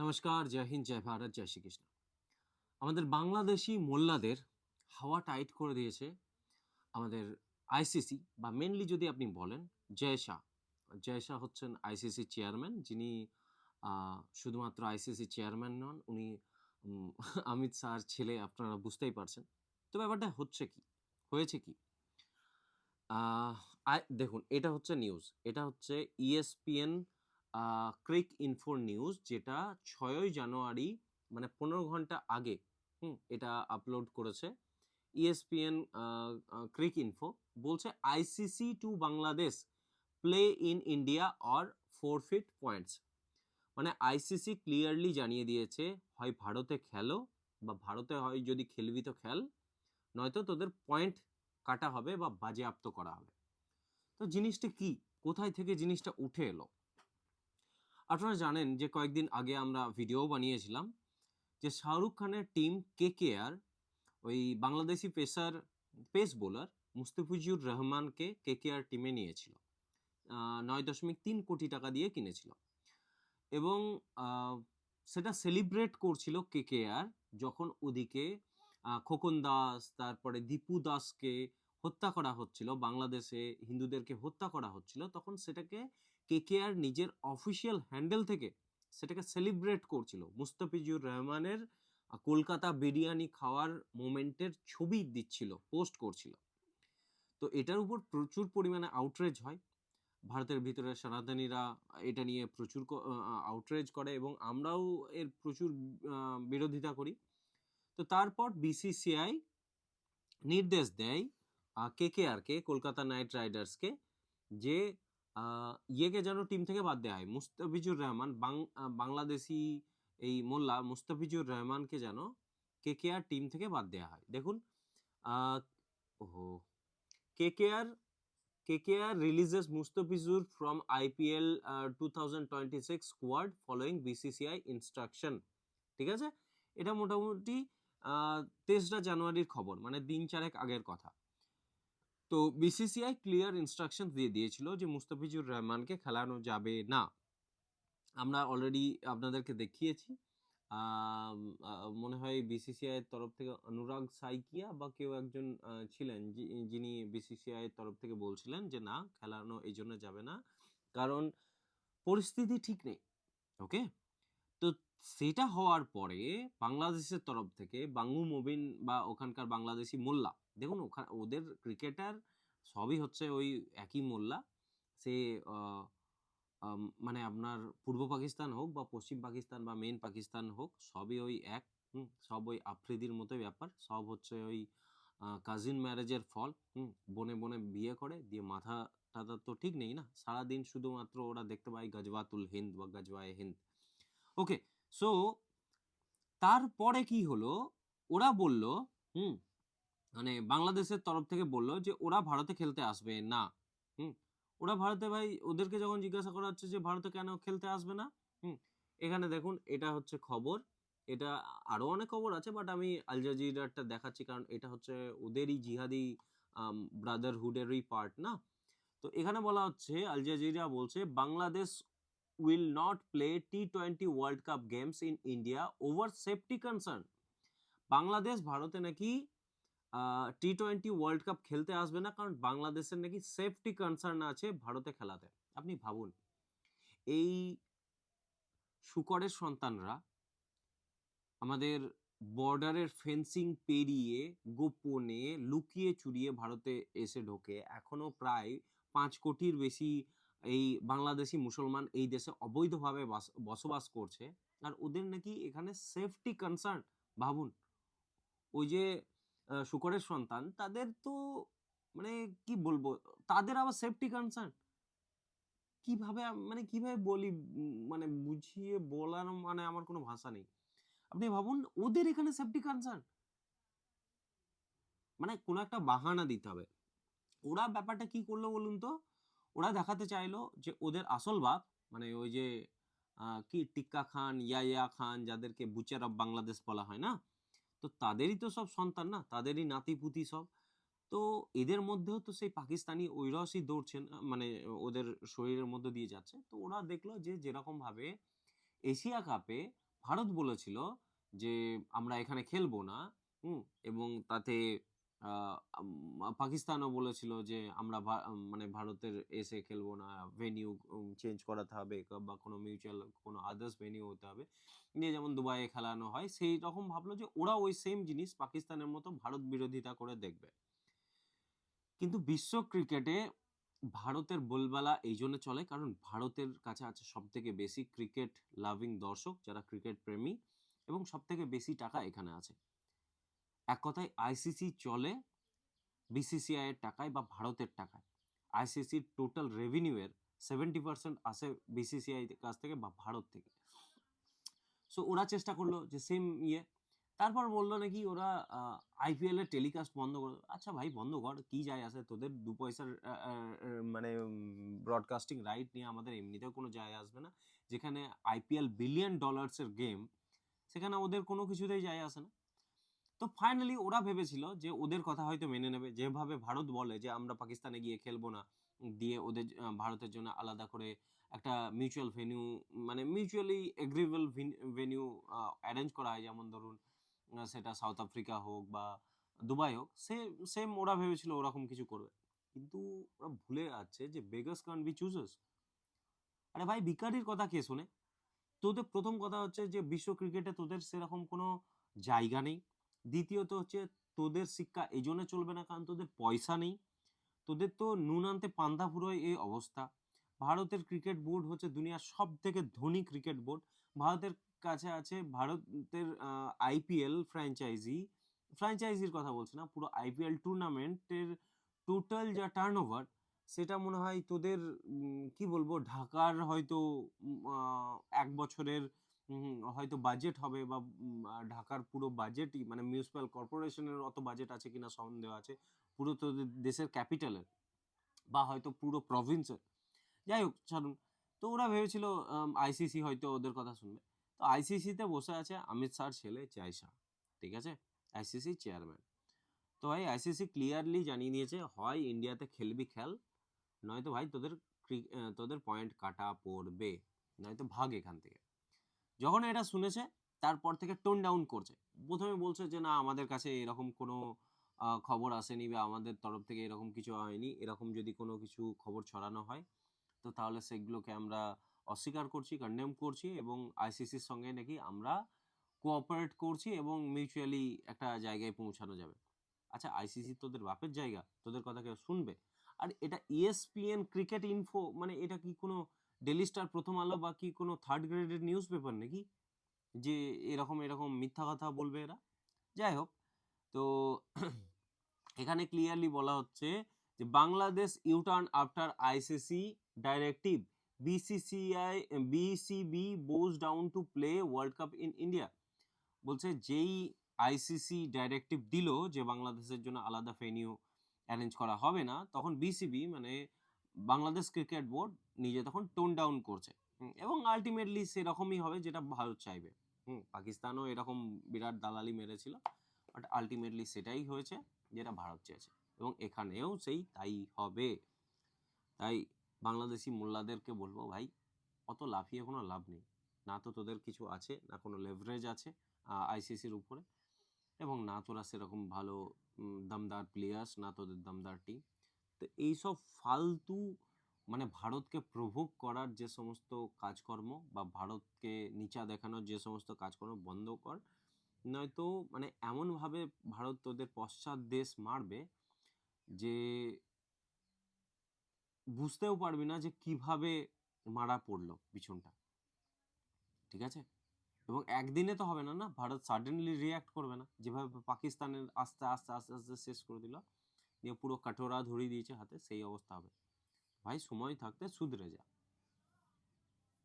নমস্কার, জয় হিন্দ, জয় ভারত, জয় শ্রীকৃষ্ণ। আমাদের বাংলাদেশি মোল্লাদের হাওয়া টাইট করে দিয়েছে আমাদের আইসিসি বা মেনলি যদি আপনি বলেন, জয় শাহ। জয় শাহ হচ্ছেন আইসিসি চেয়ারম্যান যিনি শুধুমাত্র আইসিসি চেয়ারম্যান নন, উনি অমিত শাহর ছেলে, আপনারা বুঝতেই পারছেন। তো ব্যাপারটা হচ্ছে কি? হয়েছে কি? দেখুন, এটা হচ্ছে নিউজ এটা হচ্ছে E ইএসপিএন ক্রিক ইনফোর নিউজ যেটা ছয়ই জানুয়ারি মানে পনেরো ঘণ্টা আগে, হুম, এটা আপলোড করেছে। E ইএসপিএন ক্রিক ইনফো বলছে ICC to Bangladesh play in India or forfeit points. মানে আইসিসি ক্লিয়ারলি জানিয়ে দিয়েছে, হয় ভারতে খেলো বা ভারতে হয় যদি খেলবি তো খেল, নয়তো তোদের পয়েন্ট কাটা হবে বা বাজেয়াপ্ত করা হবে। তো জিনিসটা কি? কোথায় থেকে জিনিসটা উঠে এলো? আপনারা জানেন যে কয়েকদিন আগে আমরা ভিডিও বানিয়েছিলাম যে শাহরুখ খানের টিম কে কে আর ওই Bangladeshi pacer pace bowler Mustafizur রহমানকে কে কে আর টিমে নিয়েছিল নয় দশমিক তিন কোটি টাকা দিয়ে কিনেছিল। এবং সেটা সেলিব্রেট করছিল কে কে আর যখন ওদিকে খোকন দাস, তারপরে দীপু দাসকে হত্যা করা হচ্ছিল, বাংলাদেশে হিন্দুদেরকে হত্যা করা হচ্ছিল, তখন সেটাকে কেকেআর নিজের অফিসিয়াল হ্যান্ডেল থেকে সেটাকে সেলিব্রেট করছিল। মুস্তাফিজুর রহমানের কলকাতা বিরিয়ানি খাওয়ার মোমেন্টের ছবি দিচ্ছিল পোস্ট করছিল। তো এটার উপর প্রচুর পরিমাণে আউটরেজ হয়। ভারতের ভিতরে সনাতনীরা এটা নিয়ে প্রচুর আউটরেজ করে এবং আমরাও এর প্রচুর বিরোধিতা করি। তো তারপর বিসিসিআই নির্দেশ দেয় কে কে আরকে কলকাতা নাইট রাইডার্সকে, যে ইয়েকে যেন টিম থেকে বাদ দেওয়া হয়। মুস্তাফিজুর রহমান বাংলাদেশি এই মোল্লা মুস্তাফিজুর রহমানকে যেন কে কে আর টিম থেকে বাদ দেওয়া হয়। দেখুন ওহো K K R K K R releases Mustafizur from IPL two thousand twenty six squad following BCCI instruction ঠিক আছে? এটা মোটামুটি তেসরা জানুয়ারির খবর মানে দিন চারেক আগের কথা। তো বিসিসিআই ক্লিয়ার ইনস্ট্রাকশন দিয়ে দিয়েছিল যে মুস্তাফিজুর রহমানকে খেলানো যাবে না। আমরা অলরেডি আপনাদেরকে দেখিয়েছি। মনে হয় বিসিসিআই এর তরফ থেকে অনুরাগ সাইকিয়া বা কেউ একজন ছিলেন যিনি বিসিসিআই এর তরফ থেকে বলছিলেন যে না, খেলানো এই জন্য যাবে না। কারণ পরিস্থিতি ঠিক নেই ওকে তো সেটা হওয়ার পরে বাংলাদেশের তরফ থেকে বাঙ্গু মুবিন বা ওখানকার বাংলাদেশি মোল্লা দেখুন ওখানে ওদের ক্রিকেটার সবই হচ্ছে ওই একই মোল্লা। সে মানে আপনার পূর্ব পাকিস্তান হোক বা পশ্চিম পাকিস্তান বা মেন পাকিস্তান হোক, সবই ওই এক সব ওই আফ্রিদির মতোই ব্যাপার। সব হচ্ছে ওই কাজিন ম্যারেজের ফল বনে বনে বিয়ে করে, দিয়ে মাথা টাথা তো ঠিক নেই না? সারাদিন শুধুমাত্র ওরা দেখতে পায় গজওয়াতুল হিন্দ বা গজওয়ায়ে হিন্দ। ওকে, সো, তারপরে কি হলো? ওরা বলল, হুম মানে বাংলাদেশের তরফ থেকে বলল যে, ওরা ভারতে খেলতে আসবে না। হুম? ওরা ভারতে ভাই ওদেরকে যখন জিজ্ঞাসা করা হচ্ছে যে, ভারতে কেন খেলতে আসবে না? হুম? এখানে দেখুন, এটা হচ্ছে খবর। এটা আরও অনেক খবর আছে বাট আমি আল জাজিরাটা দেখাচ্ছি কারণ এটা হচ্ছে ওদেরই জিহাদি ব্রাদারহুডেরই পার্ট না? তো এখানে বলা হচ্ছে, আল জাজিরা বলছে, Bangladesh will not play T twenty World Cup games in India over safety concern Bangladesh ভারতে নাকি টি টোয়েন্টি ওয়ার্ল্ড কাপ খেলতে আসবে না, কারণ বাংলাদেশের নাকি সেফটি কনসার্ন আছে ভারতে খেলাতে। আপনি ভাবুন, এই শুকরের সন্তানরা আমাদের বর্ডারের ফেন্সিং পেরিয়ে, গোপনে, লুকিয়ে চুরিয়ে ভারতে এসে ঢোকে। এখনও প্রায় পাঁচ কোটির বেশি এই বাংলাদেশি মুসলমান এই দেশে অবৈধভাবে বাস- বসবাস করছে। আর ওদের নাকি এখানে সেফটি কনসার্ন ভাবুন। ওই যে শুকরের সন্তান, তাদের তো মানে কি বলব, তাদের আবার সেফটি কনসার্ন কীভাবে মানে কীভাবে বলি মানে বুঝিয়ে বলার মানে আমার কোনো ভাষা নেই। আপনি ভাবুন, ওদের এখানে সেফটি কনসার্ন মানে কোনো একটা বাহানা দিতে হবে। ওরা ব্যাপারটা কি করল বলুন তো? ওরা দেখাতে চাইলো যে ওদের আসল বাপ মানে ওই যে কি, টিক্কা খান, ইয়াইয়া খান, যাদেরকে বুচার অফ বাংলাদেশ বলা হয় না? তো তাদেরই তো সব সন্তান না, তাদেরই নাতিপুতি সব। তো এদের মধ্যেও তো সেই পাকিস্তানি ঐরসই দৌড়ছেন মানে ওদের শরীরের মধ্যে দিয়ে যাচ্ছে। তো ওরা দেখল যে যেরকমভাবে এশিয়া কাপে ভারত বলেছিল যে, আমরা এখানে খেলব না। হুম, এবং তাতে পাকিস্তানও বলেছিল যে আমরা মানে ভারতের এসে খেলব না ভেনিউ চেঞ্জ করাতে হবে বা কোনো মিউচুয়াল কোনো আদার্স ভেনিউ হতে হবে। নিয়ে যেমন দুবাইয়ে খেলানো হয়, সেই রকম ভাবলো যে ওরা ওই সেম জিনিস পাকিস্তানের মতো ভারত বিরোধিতা করে দেখবে। কিন্তু বিশ্ব ক্রিকেটে ভারতের বলবালা এই জন্য চলে কারণ ভারতের কাছে আছে সব থেকে বেশি ক্রিকেট লাভিং দর্শক, যারা ক্রিকেট প্রেমী, এবং সব থেকে বেশি টাকা এখানে আছে। এক কথায় আইসিসি চলে বিসিসিআই এর টাকায় বা ভারতের টাকায়। আইসিসির টোটাল রেভিনিউয়ের সেভেন্টি পার্সেন্ট আসে বিসিসিআই কাছ থেকে বা ভারত থেকে। সো ওরা চেষ্টা করল যে সেম ইয়ে। তারপর বলল নাকি ওরা আইপিএলের টেলিকাস্ট বন্ধ করে। আচ্ছা ভাই, বন্ধ কর, কি যায় আসে? তোদের দু পয়সার মানে ব্রডকাস্টিং রাইট নিয়ে আমাদের এমনিতেও কোনো যায় আসবে না। যেখানে আইপিএল বিলিয়ন ডলার্সের গেম সেখানে ওদের কোনো কিছুতেই যায় আসে না। তো ফাইনালি ওরা ভেবেছিল যে ওদের কথা হয়তো মেনে নেবে। যেভাবে ভারত বলে যে আমরা পাকিস্তানে গিয়ে খেলব না, দিয়ে ওদের ভারতের জন্য আলাদা করে একটা মিউচুয়াল ভেনিউ মানে মিউচুয়ালি এগ্রিবল ভেনিউ অ্যারেঞ্জ করা হয়। যেমন ধরুন সেটা সাউথ আফ্রিকা হোক বা দুবাই হোক, সে সেম ওরা ভেবেছিল ওরকম কিছু করবে। কিন্তু ওরা ভুলে যাচ্ছে যে বেগার্স কান বি চুজেস আরে ভাই ভিকারির কথা কে শোনে? তোদের প্রথম কথা হচ্ছে যে বিশ্ব ক্রিকেটে তোদের সেরকম কোনো জায়গা নেই। দ্বিতীয়ত হচ্ছে তোদের শিক্ষা এই জন্য চলবে না, কারণ তোদের পয়সা নেই। তোদের তো নুন আনতে পান্তা ফুরোয় এই অবস্থা। ভারতের ক্রিকেট বোর্ড হচ্ছে দুনিয়ার সব থেকে ধনী ক্রিকেট বোর্ড। ভারতের কাছে আছে ভারতের আইপিএল ফ্র্যাঞ্চাইজি ফ্র্যাঞ্চাইজির কথা বলছি না, পুরো আইপিএল টুর্নামেন্টের টোটাল যা টার্ন সেটা মনে হয় তোদের কি বলব, ঢাকার হয়তো এক বছরের হয়তো বাজেট হবে বা ঢাকার পুরো বাজেটই মানে মিউনিসিপ্যাল কর্পোরেশনের অত বাজেট আছে কিনা সন্দেহ আছে। পুরো তোদের দেশের ক্যাপিটালের বা হয়তো পুরো প্রভিন্সের যাই হোক, ছাড়ুন। তো ওরা ভেবেছিল আইসিসি হয়তো ওদের কথা শুনবে। তো আইসিসিতে বসে আছে অমিত শাহর ছেলে শাহ ঠিক আছে? আইসিসি চেয়ারম্যান তো ভাই আইসিসি ক্লিয়ারলি জানিয়ে দিয়েছে, হয় ইন্ডিয়াতে খেলবি খেল, নয়তো ভাই তোদের তোদের পয়েন্ট কাটা পড়বে, নয়তো ভাগ এখান থেকে। যখন এটা শুনেছে, তারপর থেকে টোন ডাউন করছে। প্রথমে বলছে যে, না, আমাদের কাছে এরকম কোনো খবর আসেনি বা আমাদের তরফ থেকে এরকম কিছু হয়নি। এরকম যদি কোনো কিছু খবর ছড়ানো হয়, তো তাহলে সেগুলোকে আমরা অস্বীকার করছি কন্ডেম করছি এবং আইসিসির সঙ্গে নাকি আমরা কোঅপারেট করছি এবং মিউচুয়ালি একটা জায়গায় পৌঁছানো যাবে। আচ্ছা আইসিসি তোদের বাপের জায়গা? তোদের কথা কেউ শুনবে? আর এটা ইএসপিএন ক্রিকেট ইনফো মানে এটা কি কোনো ডেলি স্টার প্রথম আলো বা কি কোনো থার্ড গ্রেডের নিউজ পেপার নাকি? যে এরকম এরকম মিথ্যা কথা বলবে এরা? যাই হোক, তো এখানে ক্লিয়ারলি বলা হচ্ছে যে Bangladesh U turn after ICC directive BCCI BCB bows down to play World Cup in India বলছে যেই আইসিসি ডাইরেক্টিভ দিল যে বাংলাদেশের জন্য আলাদা ভেনিউ অ্যারেঞ্জ করা হবে না, তখন বিসিবি মানে বাংলাদেশ ক্রিকেট বোর্ড নিজে তখন টোন ডাউন করছে। এবং আলটিমেটলি সেরকমই হবে যেটা ভারত চাইবে। হুম, পাকিস্তানও এরকম বিরাট দালালি মেরেছিল বাট আলটিমেটলি সেটাই হয়েছে যেটা ভারত চেয়েছে, এবং এখানেও সেই তাই হবে। তাই বাংলাদেশি মোল্লাদেরকে বলব, ভাই, অত লাফিয়ে কোনো লাভ নেই। না তো তোদের কিছু আছে, না কোনো লেভারেজ আছে আইসিসির উপরে, এবং না তোরা সেরকম ভালো দমদার প্লেয়ার্স না তোদের দমদার টিম তো এইসব ফালতু মানে ভারতকে প্রভোগ করার যে সমস্ত কাজকর্ম বা ভারতকে নিচা দেখানোর যে সমস্ত কাজকর্ম বন্ধ কর, নয়তো মানে এমনভাবে ভারত তোদের পশ্চাৎ দেশ মারবে যে বুঝতেও পারবি না যে কীভাবে মারা পড়ল পিছনটা। ঠিক আছে? এবং একদিনে তো হবে না না? ভারত সাডেনলি রিয়াক্ট করবে না, যেভাবে পাকিস্তানের আস্তে আস্তে আস্তে আস্তে শেষ করে দিল। দিয়ে পুরো কাটোরা ধরিয়ে দিয়েছে হাতে সেই অবস্থা হবে। ভাই সময় থাকতে শুধরে যা।